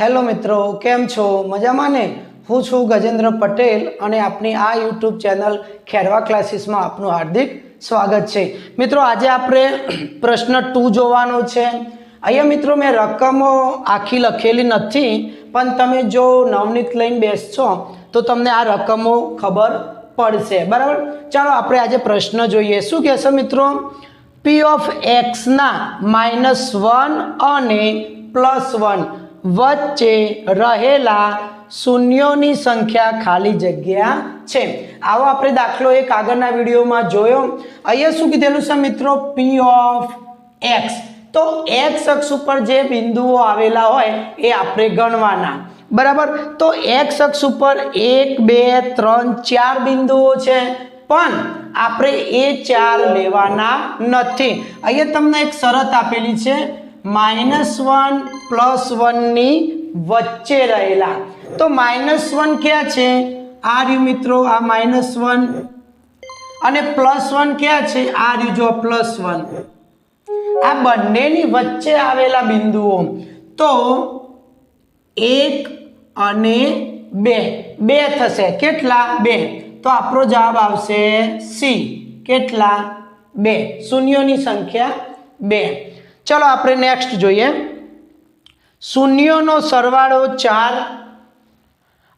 Hello મિત્રો, કેમ છો? મજામાં ને? હું છું ગજેન્દ્ર પટેલ અને આપની આ યુટ્યુબ ચેનલ ખેરવા ક્લાસીસમાં આપનું હાર્દિક સ્વાગત છે. મિત્રો, આજે આપણે પ્રશ્ન ટુ જોવાનો છે. અહીંયા મિત્રો, મેં રકમો આખી લખેલી નથી, પણ તમે જો નવનીત લઈને બેસશો, તો તમને આ રકમો ખબર પડશે. બરાબર? ચાલો, આપણે આજે પ્રશ્ન જોઈએ. શું કહેશો મિત્રો? પી ઓફ એક્સના માઇનસ વન અને પ્લસ વન વચ્ચે રહેલા શૂન્યોની સંખ્યા ખાલી જગ્યા છે. આવો આપણે દાખલો એક આગળના વિડીયોમાં જોયો. અહીંયા શું કીધેલું છે મિત્રો? પી ઓફ એક્સ તો એક્સ અક્ષ ઉપર જે બિંદુઓ આવેલા હોય એ આપણે ગણવાના. બરાબર? તો એક્સ અક્ષ ઉપર એક, બે, ત્રણ, ચાર બિંદુઓ છે. પણ આપણે એ ચાર લેવાના નથી. અહીંયા તમને એક શરત આપેલી છે. માઇનસ વન પ્લસ વનની વચ્ચે રહેલા. તો માઇનસ વન ક્યાં છે? આ રહ્યું મિત્રો, આ માઇનસ વન. અને પ્લસ વન ક્યાં છે? આ રહ્યું જો પ્લસ વન. આ બંનેની વચ્ચે આવેલા બિંદુઓ. તો એક અને બે. બે થશે. કેટલા? બે. તો આપણો જવાબ આવશે સી. કેટલા? બે. શૂન્યોની સંખ્યા બે. ચલો આપણે નેક્સ્ટ જોઈએ. શૂન્યોનો સરવાળો ચાર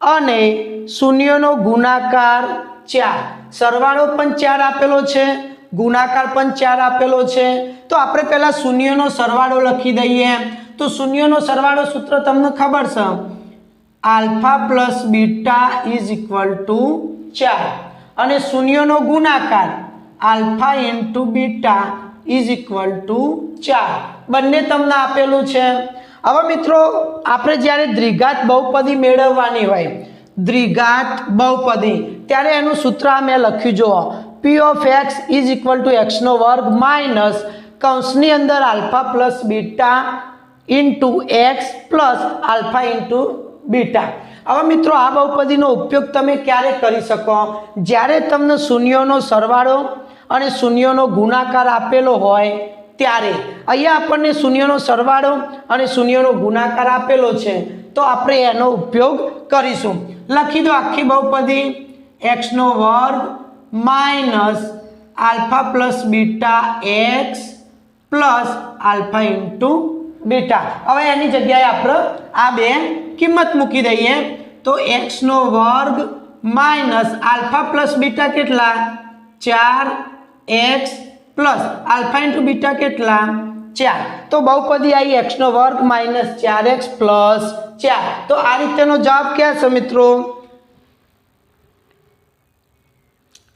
અને શૂન્યનો ગુણાકાર ચાર. સરવાળો પણ ચાર આપેલો છે, ગુણાકાર પણ ચાર આપેલો છે. તો આપણે પહેલાં શૂન્યનો સરવાળો લખી દઈએ તો શૂન્યનો સરવાળો સૂત્ર તમને ખબર છે? Alpha plus beta is equal to ચાર. અને શૂન્યનો ગુણાકાર alpha into beta is equal to ચાર. બંને તમને આપેલું છે. હવે મિત્રો, આપણે જ્યારે દ્વિઘાત બહુપદી મેળવવાની હોય, દ્વિઘાત બહુપદી, ત્યારે એનું સૂત્ર મેં લખ્યું, જુઓ. P of X is equal to એક્સનો વર્ગ માઇનસ કૌંસની અંદર alpha plus beta into X plus alpha into beta. હવે મિત્રો, આ બહુપદીનો ઉપયોગ તમે ક્યારે કરી શકો? જ્યારે તમને શૂન્યોનો સરવાળો અને શૂન્યોનો ગુણાકાર આપેલો હોય ત્યારે. અહીંયા આપણને શૂન્યનો સરવાળો અને શૂન્યનો ગુણાકાર આપેલો છે. તો આપણે એનો ઉપયોગ કરીશું. લખી દો આખી બહુપદી. એક્સનો વર્ગ minus alpha plus beta X plus alpha into beta. હવે એની જગ્યાએ આપણે આ બે કિંમત મૂકી દઈએ. તો એક્સનો વર્ગ માઇનસ આલ્ફા પ્લસ બીટા કેટલા? ચાર X plus alpha into beta કેટલા? ચાર. તો બહુપદી આવી એક્સનો વર્ગ માઇનસ ચાર એક્સ પ્લસ ચાર. તો આ રીતેનો જવાબ ક્યાં છે મિત્રો?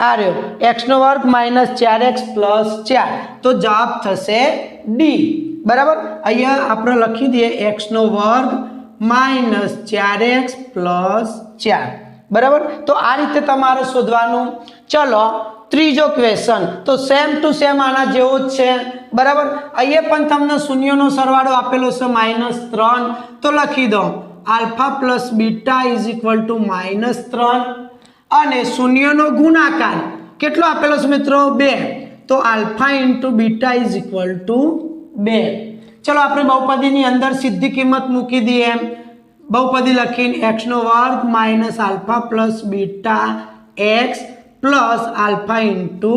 આ રહ્યો. એક્સનો વર્ગ માઇનસ ચાર એક્સ પ્લસ ચાર. તો જવાબ થશે ડી. બરાબર? અહીંયા આપણે લખી દઈએ એક્સનો વર્ગ માઇનસ ચાર એક્સ પ્લસ ચાર. બરાબર? તો આ રીતે તમારે શોધવાનું. ચલો ત્રીજો ક્વેશ્ચન તો સેમ ટુ સેમ આના જેવો જ છે. બરાબર? અહીંયા પણ તમને શૂન્યનો સરવાળો આપેલો છે માઇનસ ત્રણ. તો લખી દો. Alpha plus beta is equal to minus ત્રણ. અને શૂન્યનો ગુણાકાર. કેટલો આપેલો છે મિત્રો? બે. તો alpha into beta is equal to બે. ચલો, આપણે બહુપદીની અંદર સીધી કિંમત મૂકી દઈએ. એમ બહુપદી લખીને એક્સનો વર્ગ minus alpha plus beta X plus alpha into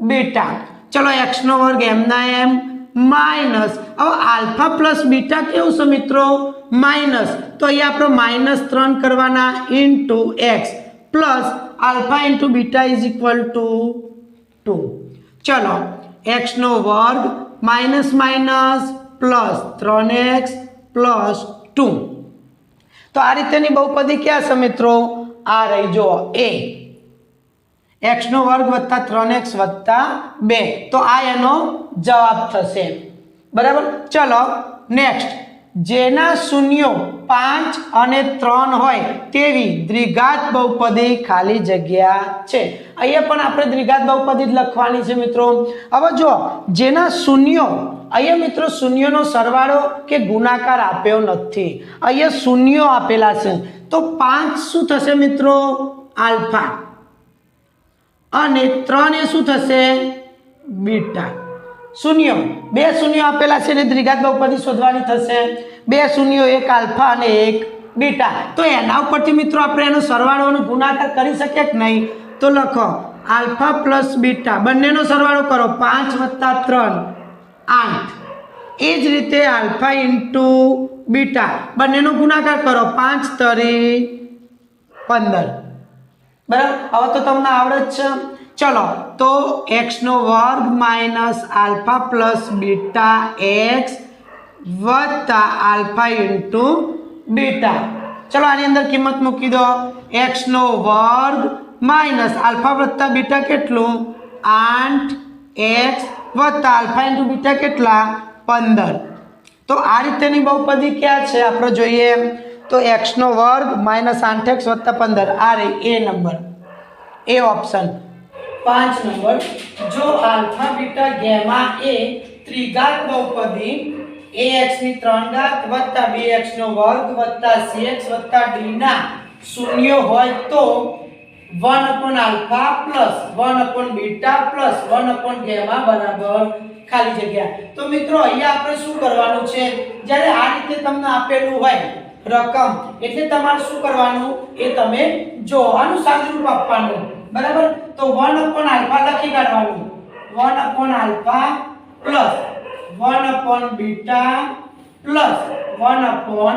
beta. ચલો એક્સનો વર્ગ એમના એમ. માઇનસ. હવે આલ્ફા પ્લસ બીટા કેવું છે મિત્રો? માઇનસ. તો અહીંયા આપણે માઇનસ ત્રણ કરવાના into X. Plus alpha into beta is equal to two. ચલો એક્સનો વર્ગ માઇનસ માઇનસ પ્લસ ત્રણ એક્સ પ્લસ ટુ. તો આ રીતેની બહુપદી ક્યાં છે મિત્રો? આ રહી જુઓ. એ. એક્સનો વર્ગ વત્તા ત્રણ એક્સ વત્તા બે. તો આ એનો જવાબ થશે. બરાબર? ચલો નેક્સ્ટ જેના શૂન્યો પાંચ અને ત્રણ હોય તેવી દ્વિઘાત બહુપદી ખાલી જગ્યા છે. અહીંયા પણ આપણે દ્વિઘાત બહુપદી જ લખવાની છે મિત્રો. હવે જો જેના શૂન્યો, અહીંયા મિત્રો શૂન્યનો સરવાળો કે ગુણાકાર આપ્યો નથી. અહીંયા શૂન્યો આપેલા છે. તો પાંચ શું થશે મિત્રો? આલ્ફા. અને ત્રણ શું થશે? બીટા. શૂન્ય. બે શૂન્ય આપેલા છે ને દ્વિઘાત બહુપદી શોધવાની થશે. બે શૂન્યો, એક આલ્ફા અને એક બીટા. તો એના ઉપરથી મિત્રો આપણે એનો સરવાળો અને ગુણાકાર કરી શકીએ કે નહીં? તો લખો, આલ્ફા પ્લસ બીટા. બંનેનો સરવાળો કરો. પાંચ વત્તા ત્રણ. આઠ. એ જ રીતે આલ્ફા ઇન્ટુ બીટા. બંનેનો ગુણાકાર કરો. પાંચ તરી પંદર. બરાબર? હવે તો તમને આવડે જ છે. ચલો, તો એક્સનો વર્ગ minus alpha plus beta X વત્તા આલ્ફા ઇન્ટુ બીટા. ચલો, આની અંદર કિંમત મૂકી દો. એક્સનો વર્ગ માઇનસ આલ્ફા વત્તા બીટા કેટલું? આઠ એક્સ વત્તા આલ્ફા ઇન્ટુ બીટા કેટલા? પંદર. તો આ રીતેની બહુપદી ક્યાં છે? આપણે જોઈએ. તો એક્સનો વર્ગ માઇનસ આઠ એક્સ વત્તા પંદર. આ રહી એ નંબર. એ ઓપ્શન પાંચ નંબર. જો આલ્ફા બીટા ગેમા એ ત્રિઘાત બહુપદી એ એક્સની ત્રણ ઘાત વત્તા બે એક્સનો વર્ગ વત્તા સી એક્સ વત્તા ડીના શૂન્ય હોય તો one upon alpha plus one upon beta plus one upon gamma બરાબર ખાલી જગ્યા. તો મિત્રો, અહીંયા આપણે શું કરવાનું છે? જ્યારે આ રીતે તમને આપેલું હોય રકમ. એટલે તમારે શું કરવાનું? એ તમે જો આનું સાદુરૂપ આપવાનું. બરાબર? તો 1 અપોન આલ્ફા લખી કાઢવાનું. 1 upon alpha plus. 1 upon beta plus. 1 upon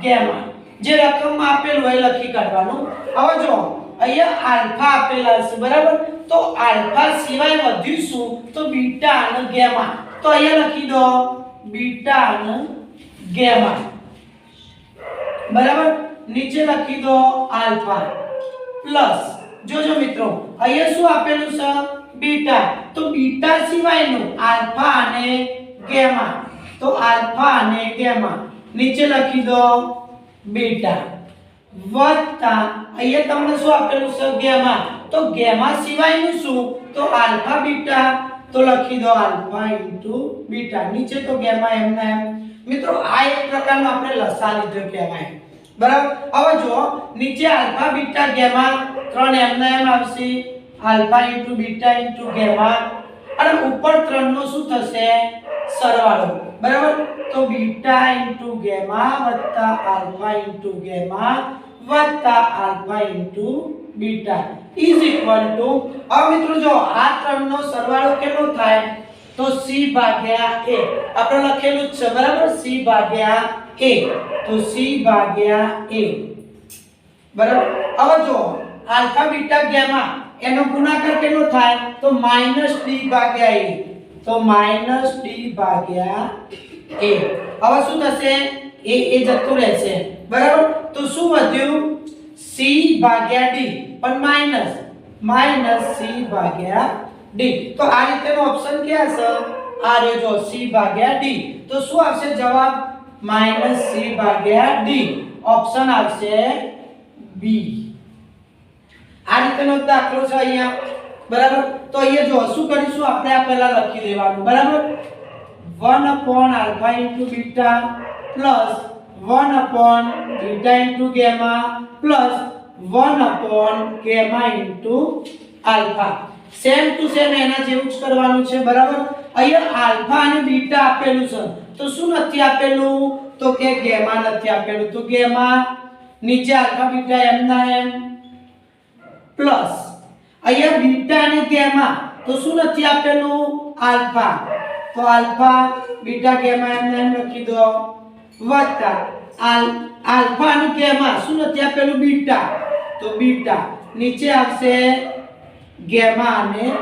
gamma. જે રકમમાં આપેલું હોય લખી કાઢવાનું. હવે જો, અહીંયા આલ્ફા આપેલા છે બરાબર? તો આલ્ફા સિવાય વધ્યું શું? તો બીટા અને ગેમા. તો અહીંયા લખી દો, બીટા અને ગેમા. બરાબર? નીચે લખી દો આલ્ફા. પ્લસ. જોજો મિત્રો, અહીંયા શું આપેલું છે? બીટા. તો બીટા સિવાયનું આલ્ફા અને ગેમા. તો આલ્ફા અને ગેમા. નીચે લખી દો બીટા. વત્તા. અહીંયા તમને શું આપેલું છે? ગેમા. તો ગેમા સિવાયનું શું? તો આલ્ફા બીટા. તો લખી દો આલ્ફા ઇન્ટુ બીટા. નીચે તો ગેમા એમના એમ. મિત્રો, આ એક પ્રકારનો આપણે લસા લીધો કહેવાય. બરાબર? હવે જો નીચે આલ્ફા, બીટા, ગેમા, ત્રણ એમના એમ આવશે. Alpha into beta into gamma. અને ઉપર ત્રણનો શું થશે? સરવાળો. બરાબર? તો બીટા ઇન્ટુ ગેમા વત્તા આલ્ફા ઇન્ટુ ગેમા વત્તા alpha into beta. Is equal to હવે મિત્રો જો આ ત્રણનો સરવાળો કેટલો થાય? તો c ભાગ્યા a. આપણે લખેલું જ છે, બરાબર? C ભાગ્યા a. તો c ભાગ્યા a. બરાબર? હવે જો આલ્ફા બીટા ગેમા એનો ગુણાકાર કેટલો થાય? તો d ભાગ્યા a. તો d ભાગ્યા a. હવે શું થશે? A એ જતું રહેશે. બરાબર? તો શું વધ્યું? C ભાગ્યા d. પણ માઇનસ માઇનસ c ભાગ્યા d તો આ રીતેનો ઓપ્શન ક્યાં છે આ રહ્યો જો c ભાગ્યા d. તો શું આવશે જવાબ માઇનસ c ભાગ્યા d. ઓપ્શન આવશે b. આ રીતેનો દાખલો છે અહીંયા બરાબર તો અહીંયા જો શું કરીશું આપણે આ પહેલા લખી દેવાનું બરાબર 1 upon alpha into beta plus 1 upon beta into gamma plus 1 upon gamma into alpha. Same to same એના જેવું જ કરવાનું છે, બરાબર? અહીંયા આલ્ફા અને બીટા આપેલું છે. તો શું નથી આપેલું? તો કે ગેમા નથી આપેલું. તો ગેમા નીચે આલ્ફા, બીટા એમના એમ. પ્લસ, અહીંયા બીટા અને ગેમા, તો શું નથી આપેલું? આલ્ફા. તો આલ્ફા, બીટા, ગેમા એમને એમ લખી દો. વત્તા. આલ, આલ્ફા અને ગેમા, શું નથી આપેલું? બીટા. તો બીટા નીચે આવશે ગેમા અને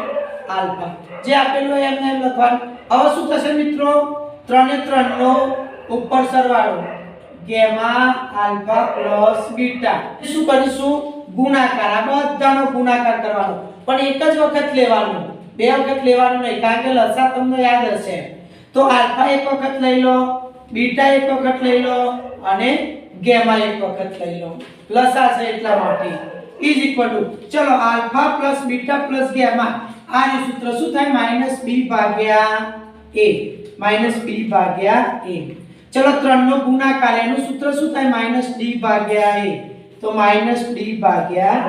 આલ્ફા જે આપેલું હોય એમને એમ લખવાનું. હવે શું થશે મિત્રો? ત્રણે ત્રણનો ઉપર સરવાળો. Gamma, alpha, plus, beta. શું કરીશું? ગુણાકાર. આ બધાનો ગુણાકાર કરવાનો. પણ એક જ વખત લેવાનો. બે વખત લેવાનું નહીં, કારણ કે લસા તમને યાદ હશે. તો આલ્ફા એક વખત લઈ લો, બીટા એક વખત લઈ લો અને ગેમા એક વખત લઈ લો. લસા છે એટલા માટે. ઇઝ ઇક્વલ ટુ ચલો, alpha plus beta plus gamma આ જે સૂત્ર શું થાય? માઇનસ બી ભાગ્યા એ. માઇનસ બી ભાગ્યા એ. ચલો, ત્રણનો ગુણાકાર એનું સૂત્ર શું થાય? માઇનસ ડી ભાગ્યા એ. તો માઇનસ ડી ભાગ્યા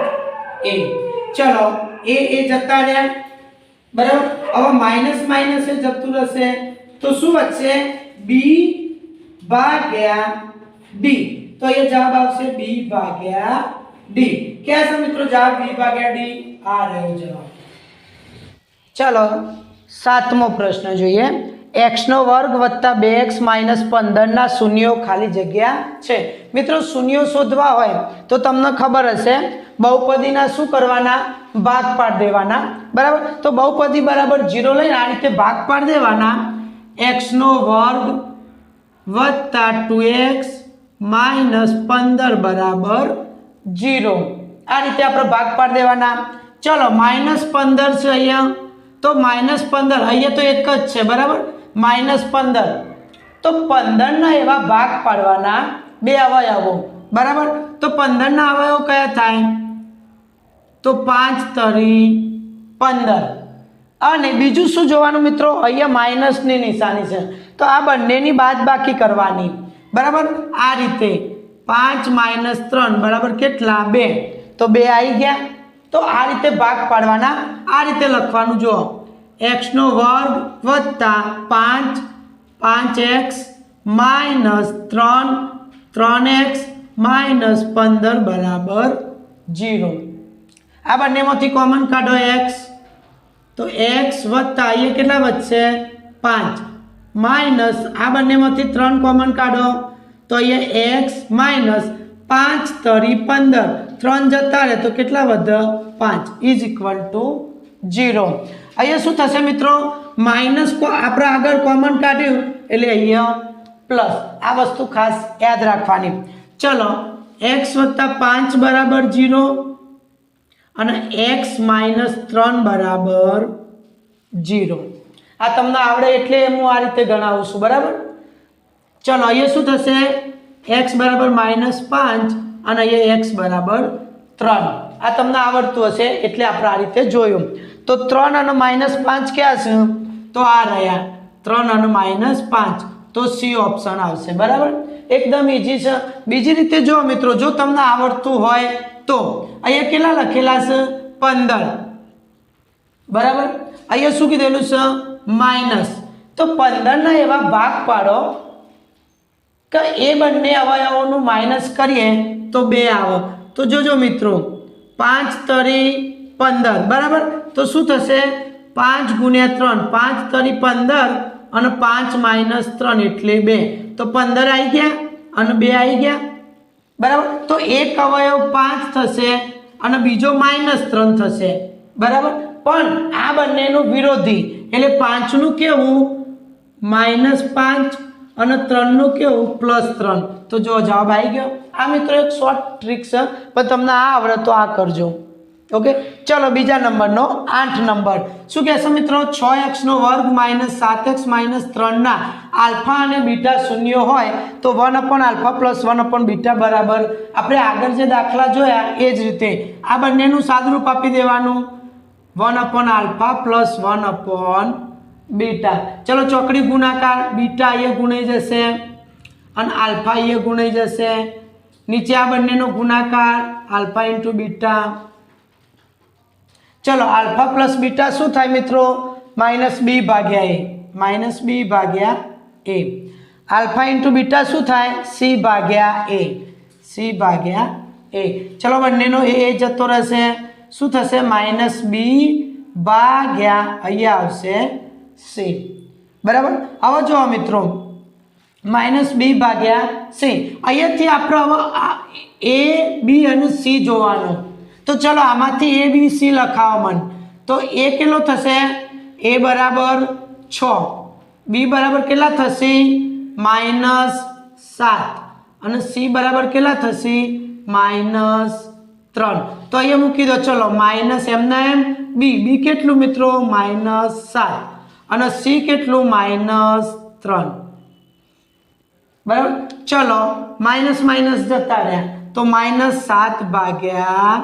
એ. ચલો, એ એ જતા રહ્યા. બરાબર? હવે માઇનસ માઇનસ એ જતું રહેશે. તો શું વધશે? બી ભાગ્યા ડી. તો એ જવાબ આવશે બી ભાગ્યા ડી ક્યાં છે મિત્રો જવાબ? બી ભાગ્યા ડી આ રહ્યો જવાબ. ચાલો, સાતમો પ્રશ્ન જોઈએ. એક્સનો વર્ગ વત્તા બે એક્સ માઇનસ પંદરના શૂન્યો ખાલી જગ્યા છે. મિત્રો, શૂન્યો શોધવા હોય તો તમને ખબર હશે, બહુપદીના શું કરવાના? ભાગ પાડ દેવાના. બરાબર? તો બહુપદી બરાબર જીરો લઈને આ રીતે ભાગ પાડ દેવાના. એક્સનો વર્ગ વત્તા ટુ એક્સ માઇનસ પંદર બરાબર જીરો. આ રીતે આપણે ભાગ પાડી દેવાના. ચલો, માઇનસ પંદર છે અહીંયા. તો માઇનસ પંદર, અહીંયા તો એક જ છે, બરાબર? માઇનસ પંદર. તો પંદરના એવા ભાગ પાડવાના બે અવયવો, બરાબર? તો પંદરના અવયવો કયા થાય? તો પાંચ તરી પંદર. અને બીજું શું જોવાનું મિત્રો? અહીંયા માઇનસની નિશાની છે. તો આ બંનેની બાદ બાકી કરવાની. બરાબર? આ રીતે. પાંચ માઇનસ ત્રણ, બરાબર કેટલા? બે. તો બે આવી ગયા. તો આ રીતે ભાગ પાડવાના, આ રીતે લખવાનું જુઓ. એક્સનો વર્ગ વત્તા પાંચ પાંચ એક્સ માઇનસ ત્રણ ત્રણ એક્સ માઇનસ પંદર બરાબર જીરો. આ બંનેમાંથી કોમન કાઢો એક્સ તો એક્સ વત્તા અહીંયા કેટલા વધશે? પાંચ. માઇનસ આ બંનેમાંથી ત્રણ કોમન કાઢો. તો અહીંયા એક્સ માઇનસ પાંચ તરી પંદર. ત્રણ જતા રહે તો કેટલા વધે? પાંચ. ઇઝ ઇક્વલ ટુ જીરો અહીંયા શું થશે મિત્રો? માઇનસ આપણે આગળ કોમન કાઢ્યું. એટલે અહીંયા પ્લસ આ વસ્તુ ખાસ યાદ રાખવાની. ચલો, એક્સ વત્તા પાંચ બરાબર જીરો અને એક્સ માઇનસ ત્રણ બરાબર જીરો આ તમને આવડે એટલે હું આ રીતે ગણાવું છું. બરાબર? ચલો, અહીંયા શું થશે? એક્સ બરાબર માઇનસ પાંચ અને અહીંયા એક્સ બરાબર ત્રણ. આ તમને આવડતું હશે, એટલે આપણે આ રીતે જોયું. તો ત્રણ અને માઇનસ પાંચ ક્યાં છે? તો આ રહ્યા. ત્રણ અને માઇનસ પાંચ. તો સી ઓપ્શન આવશે, બરાબર? એકદમ ઇઝી છે. બીજી રીતે જો મિત્રો, જો તમને આવડતું હોય તો. અહીંયા કેટલા લખેલા છે? પંદર. બરાબર? અહીંયા શું કીધેલું છે? માઇનસ તો પંદરના એવા ભાગ પાડો. કે એ બંને અવયવોનું માઇનસ કરીએ તો બે આવે. તો જોજો મિત્રો, પાંચ તરી પંદર, બરાબર? તો શું થશે? પાંચ ગુણ્યા ત્રણ, પાંચ તરી પંદર અને પાંચ માઇનસ ત્રણ એટલે બે. તો પંદર આવી ગયા અને બે આવી ગયા, બરાબર? તો એક અવયવ પાંચ થશે અને બીજો માઇનસ ત્રણ થશે, બરાબર? પણ આ બંનેનું વિરોધી, એટલે પાંચનું કેવું? માઇનસ પાંચ અને ત્રણનું કેવું? પ્લસ ત્રણ. તો જો જવાબ આવી ગયો. આ મિત્રો એક શોર્ટ ટ્રીક છે. પણ તમને આ આવડે તો આ કરજો. ઓકે ચલો, બીજા નંબરનો આઠ નંબર. શું કહેશે મિત્રો? છ એક્સનો વર્ગ માઇનસ સાત એક્સ માઇનસ ત્રણના આલ્ફા અને બીટા શૂન્ય હોય તો one upon alpha plus one upon beta બરાબર. આપણે આગળ જે દાખલા જોયા, એ જ રીતે. આ બંનેનું સાદરૂપ આપી દેવાનું. One upon alpha plus one upon beta. ચલો ચોકડી ગુણાકાર. બીટા એ ગુણાઈ જશે. અને આલ્ફા એ ગુણાઈ જશે. નીચે આ બંનેનો ગુણાકાર. Alpha into beta. ચલો આલ્ફા પ્લસ બીટા શું થાય મિત્રો? માઇનસ બી ભાગ્યા એ. માઇનસ બી ભાગ્યા એ. આલ્ફા ઇન્ટુ બીટા શું થાય? સી ભાગ્યા એ. સી ભાગ્યા એ. ચલો બંનેનો એ એ જતો રહેશે. શું થશે? માઇનસ બી ભાગ્યા. અહીંયા આવશે. સી બરાબર? હવે જોવા મિત્રો. માઇનસ બી ભાગ્યા સી અહીંયાથી આપણે એ બી અને સી જોવાનું. તો ચલો આમાંથી એ બી સી લખાવો મન. તો એ કેટલો થશે? એ બરાબર છ. બી બરાબર કેટલા થશે? માઇનસ સાત. અને સી બરાબર કેટલા થશે? માઇનસ ત્રણ. તો અહીંયા મૂકી દો. ચલો, માઇનસ એમના એમ બી બી કેટલું મિત્રો? માઇનસ સાત. અને સી કેટલું? માઇનસ ત્રણ. બરાબર? ચલો, માઇનસ માઇનસ જતા રહ્યા. તો માઇનસ સાત ભાગ્યા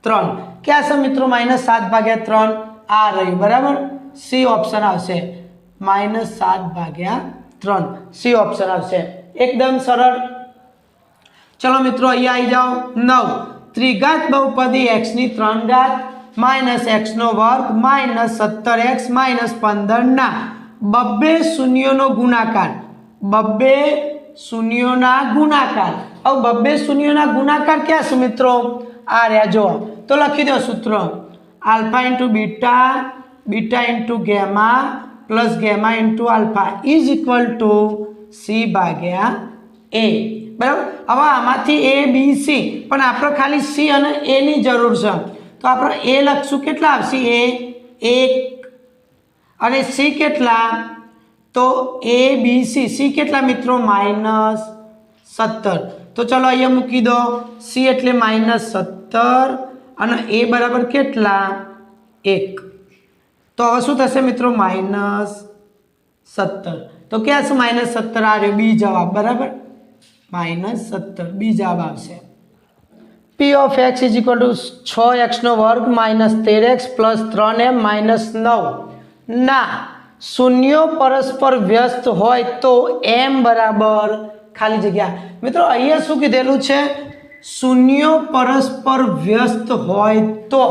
ત્રણ. ક્યાં છે મિત્રો? માઇનસ સાત ભાગ્યા ત્રણ? આ રહ્યું, બરાબર? સી ઓપ્શન આવશે. માઇનસ સાત ભાગ્યા ત્રણ. સી ઓપ્શન આવશે. એકદમ સરળ. ચલો મિત્રો, અહીંયા આવી જાઓ. નવ. ત્રિઘાત બહુપદી એક્સની ત્રણ ઘાત માઇનસ એક્સનો વર્ગ માઇનસ સત્તર એક્સ માઇનસ પંદરના બબ્બે શૂન્યોનો ગુણાકાર. બબ્બે શૂન્યોના ગુણાકાર. હવે બબ્બે શૂન્યોના ગુણાકાર ક્યાં છે મિત્રો? આ રહ્યા જો તો લખી દો સૂત્ર. Alpha into beta beta into gamma, plus gamma into alpha. Is equal to C ભાગ્યા એ. બરાબર? હવે આમાંથી એ, બી, સી. પણ આપણે ખાલી સી અને એની જરૂર છે. તો આપણે એ લખશું કેટલા આવશે? એ એક. અને સી કેટલા? તો એ, બી, સી. સી કેટલા મિત્રો? માઇનસ સત્તર. તો ચલો અહીંયા મૂકી દો. સી એટલે માઇનસ સત્તર. અને એ બરાબર કેટલા? એક. તો હવે શું થશે મિત્રો? માઇનસ સત્તર. તો ક્યાં છે માઇનસ સત્તર? આ રહ્યો બી જવાબ. બરાબર? માઇનસ સત્તર. બી જવાબ આવશે. P of X is equal to છ એક્સનો વર્ગ માઇનસ તેર એક્સ પ્લસ ત્રણ એમ માઇનસ નવ ના શૂન્યો પરસ્પર વ્યસ્ત હોય તો એમ બરાબર ખાલી જગ્યા મિત્રો અહીંયા શું કીધેલું છે શૂન્યો પરસ્પર વ્યસ્ત હોય તો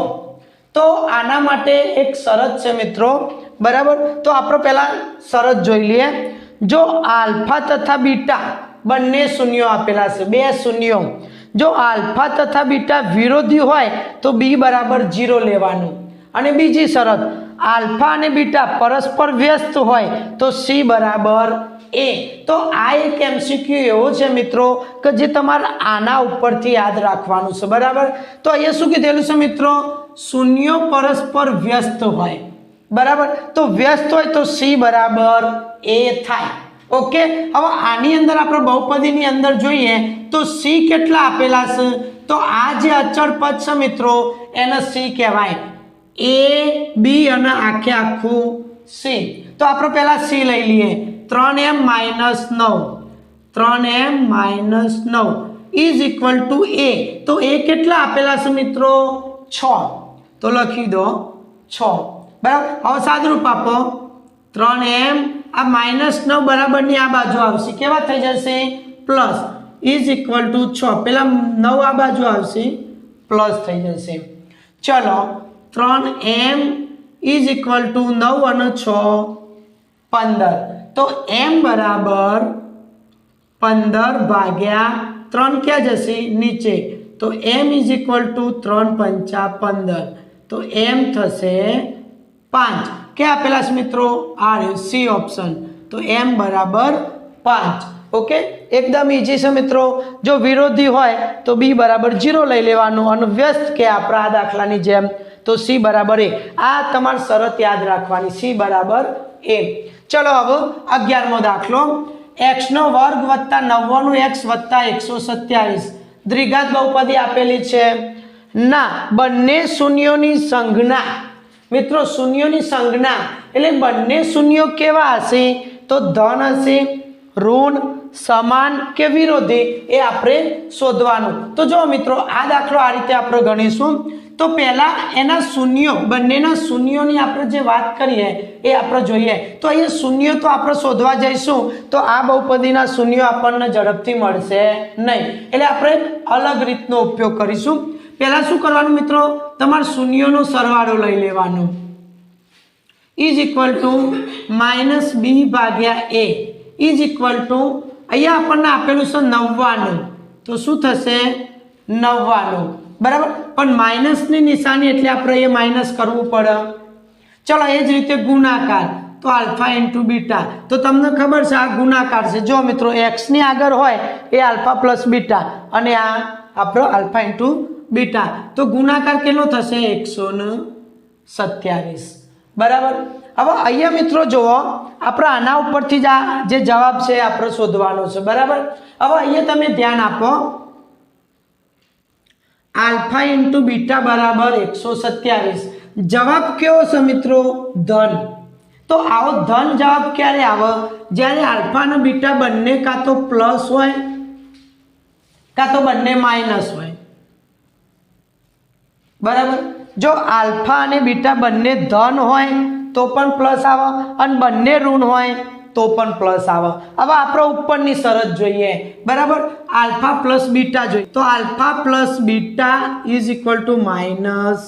તો આના માટે એક શરત છે મિત્રો બરાબર તો આપણે પહેલાં શરત જોઈ લઈએ જો આલ્ફા તથા બીટા બંને શૂન્યો આપેલા છે બે શૂન્યો જો આલ્ફા તથા બીટા વિરોધી હોય તો બી બરાબર જીરો લેવાનું. અને બીજી શરત, આલ્ફા અને બીટા પરસ્પર વ્યસ્ત હોય તો સી બરાબર એ. તો આ એક એમસીક્યુ એવો છે મિત્રો કે જે તમારે આના ઉપરથી યાદ રાખવાનું છે. બરાબર? તો અહીંયા શું કીધેલું છે મિત્રો? શૂન્યો પરસ્પર વ્યસ્ત હોય. બરાબર? તો વ્યસ્ત હોય તો સી બરાબર એ થાય. ઓકે? હવે આની અંદર આપણે બહુપદીની અંદર જોઈએ તો સી કેટલા આપેલા છે? તો આ જે અચળ પદ છે મિત્રો, એને સી કહેવાય. એ, બી અને આખે આખું સી તો આપણે પહેલાં સી લઈ લઈએ. ત્રણ એમ માઇનસ નવ. ત્રણ એમ માઇનસ નવ. ઇઝ ઇક્વલ ટુ એ તો એ કેટલા આપેલા છે મિત્રો? છ. તો લખી દો. છ. બરાબર? હવે સાદરૂપ આપો. ત્રણ એમ. આ માઇનસ નવ બરાબરની આ બાજુ આવશે. કેવા થઈ જશે? પ્લસ. ઇઝ ઇક્વલ ટુ છ પેલા નવ આ બાજુ આવશે પ્લસ થઈ જશે ચલો ત્રણ એમ ઇઝ ઇક્વલ ટુ નવ અને છ પંદર તો એમ બરાબર પંદર ભાગ્યા ત્રણ ક્યાં જશે નીચે તો એમ ઇઝ ઇક્વલ ટુ ત્રણ પંચા પંદર તો એમ થશે પાંચ ક્યાં આપેલા છે મિત્રો આ રહ્યું સી ઓપ્શન તો એમ બરાબર પાંચ ઓકે? એકદમ ઇઝી છે મિત્રો. જો વિરોધી હોય, તો બી બરાબર જીરો લઈ લેવાનું અને વ્યસ્ત કે આપણા દાખલાની જેમ. તો સી બરાબર એ આ તમારે શરત યાદ રાખવાની. સી બરાબર એ ચલો હવે અગિયારમો દાખલો. એક્સનો વર્ગ વત્તા નવ્વાણું એક્સ વત્તા એકસો સત્યાવીસ. દ્વિઘાત બહુપદી આપેલી છે. ના, બંને શૂન્યોની સંજ્ઞા. મિત્રો, શૂન્યોની સંજ્ઞા એટલે બંને શૂન્યો કેવા હશે? તો ધન હશે, ઋણ સમાન કે વિરોધી એ આપણે શોધવાનું. તો જો મિત્રો, આ દાખલો આ રીતે આપણે ગણીશું. તો પહેલાં એના શૂન્યો, બંનેના શૂન્યોની આપણે જે વાત કરીએ એ આપણે જોઈએ. તો અહીંયા શૂન્ય તો આપણે શોધવા જઈશું. તો આ બહુપદીના શૂન્યો આપણને ઝડપથી મળશે નહીં. એટલે આપણે અલગ રીતનો ઉપયોગ કરીશું. પહેલાં શું કરવાનું મિત્રો? તમારે શૂન્યોનો સરવાળો લઈ લેવાનો. Is equal to minus B ભાગ્યા એ. ઇઝ ઇક્વલ ટુ અહીંયા આપણને આપેલું છે નવ્વાણું. તો શું થશે? નવ્વાણું. બરાબર? પણ માઇનસની નિશાની એટલે આપણે એ માઇનસ કરવું પડે. ચલો, એ જ રીતે ગુણાકાર. તો આલ્ફા ઇન્ટુ બીટા તો તમને ખબર છે આ ગુણાકાર છે. જો મિત્રો એક્સની આગળ હોય, એ આલ્ફા પ્લસ બીટા અને આ આપણો આલ્ફા ઇન્ટુ બીટા તો ગુણાકાર કેટલો થશે? એકસો સત્યાવીસ. બરાબર? હવે અહીંયા મિત્રો જુઓ, આપણે આના ઉપરથી જ આ જે જવાબ છે આપણે શોધવાનો છે, બરાબર? હવે અહીંયા તમે ધ્યાન આપો. આલ્ફા ઇન્ટુ બીટા બરાબર એકસો સત્યાવીસ. જવાબ કેવો છે મિત્રો? ધન. તો આવો ધન જવાબ ક્યારે આવે? જ્યારે આલ્ફા અને બીટા બંને કાં તો પ્લસ હોય, કાં તો બંને માઇનસ હોય. બરાબર? જો આલ્ફા અને બીટા બંને ધન હોય તો પણ પ્લસ આવે. અને બંને ઋણ હોય તો પણ પ્લસ આવે. હવે આપણે ઉપરની શરત જોઈએ. બરાબર? આલ્ફા પ્લસ બીટા જોઈએ. તો alpha plus beta is equal to minus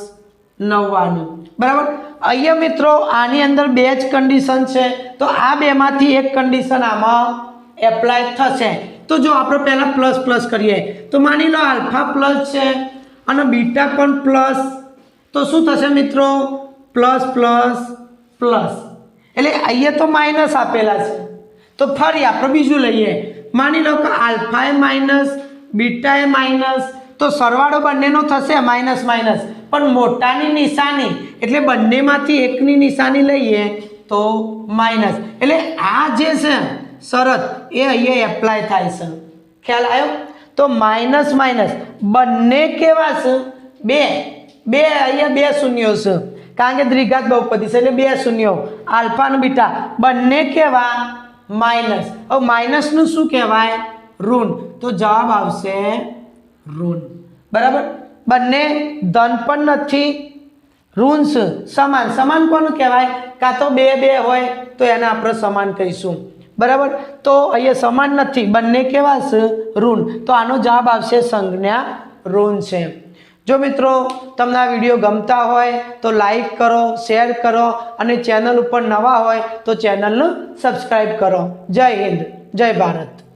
નવ્વાણું. બરાબર? અહીંયા મિત્રો આની અંદર બે જ કન્ડિશન છે. તો આ બેમાંથી એક કન્ડિશન આમાં એપ્લાય થશે. તો જો આપણે પહેલાં પ્લસ પ્લસ કરીએ. તો માની લો આલ્ફા પ્લસ છે અને બીટા પણ પ્લસ તો શું થશે મિત્રો? Plus plus plus. એટલે અહીંયા તો માઇનસ આપેલા છે. તો ફરી આપણે બીજું લઈએ. માની લો કે આલ્ફા માઇનસ, બીટા માઇનસ, તો સરવાળો બંનેનો થશે માઇનસ માઇનસ. પણ મોટાની નિશાની, એટલે બંનેમાંથી એકની નિશાની લઈએ તો માઇનસ. એટલે આ જે છે, શરત, એ અહીંયા એપ્લાય થાય છે. ખ્યાલ આવ્યો તો માઇનસ માઇનસ. બંને કેવા છે? બે. બે અહીંયા બે શૂન્યો છે. કારણ કે દ્વિઘાત બહુપદી છે, એટલે બે શૂન્યો. આલ્ફા અને બીટા બંને કેવા માઇનસ. હવે માઇનસનું શું કહેવાય? ઋણ. તો જવાબ આવશે ઋણ. બરાબર? બંને ધન પણ નથી, ઋણ સમાન. સમાન કોનું કહેવાય? કાં તો બે બે હોય, તો એને આપણે સમાન કહીશું. બરાબર? તો અહીંયા સમાન નથી. બંને કેવા છે ઋણ. તો આનો જવાબ આવશે સંજ્ઞા ઋણ છે. જો મિત્રો તમને આ વીડિયો ગમતા હોય તો લાઈક કરો શેર કરો અને ચેનલ ઉપર નવા હોય તો ચેનલનું સબસ્ક્રાઈબ કરો. જય હિન્દ, જય ભારત.